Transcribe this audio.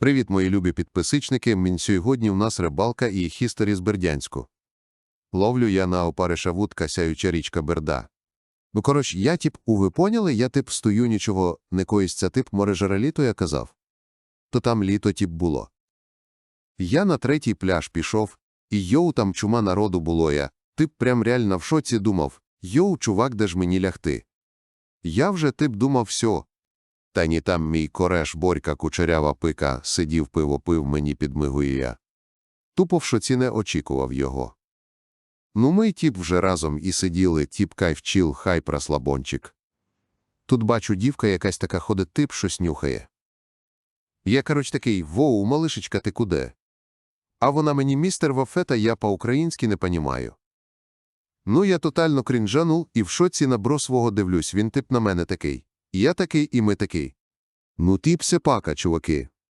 Привіт, мої любі підписичники. Мін сьогодні у нас рибалка і хісторі з Бердянську. Ловлю я на опариша вудка сяюча річка Берда. Ну, коротш, я тип, у ви поняли, я тип стою нічого, не коїсться тип, море жара літо я казав. То там літо тип було. Я на третій пляж пішов, і йоу там чума народу було я, тип прям реально в шоці думав, йоу, чувак, де ж мені лягти. Я вже тип думав всьо. Та ні там мій кореш Борька кучерява пика сидів пиво пив мені підмигує я. Тупо в шоці не очікував його. Ну ми тіп вже разом і сиділи, тіп чіл, хай прослабончик. Тут бачу дівка якась така ходить тип щось нюхає. Я, коротше, такий, воу, малишечка, ти куди? А вона мені містер Вафета, я по-українськи не понімаю. Ну, я тотально крінжанув і в шоці на бро свого дивлюсь, він тип на мене такий. Я такий і ми такий. Ну, тип сепака, чуваки.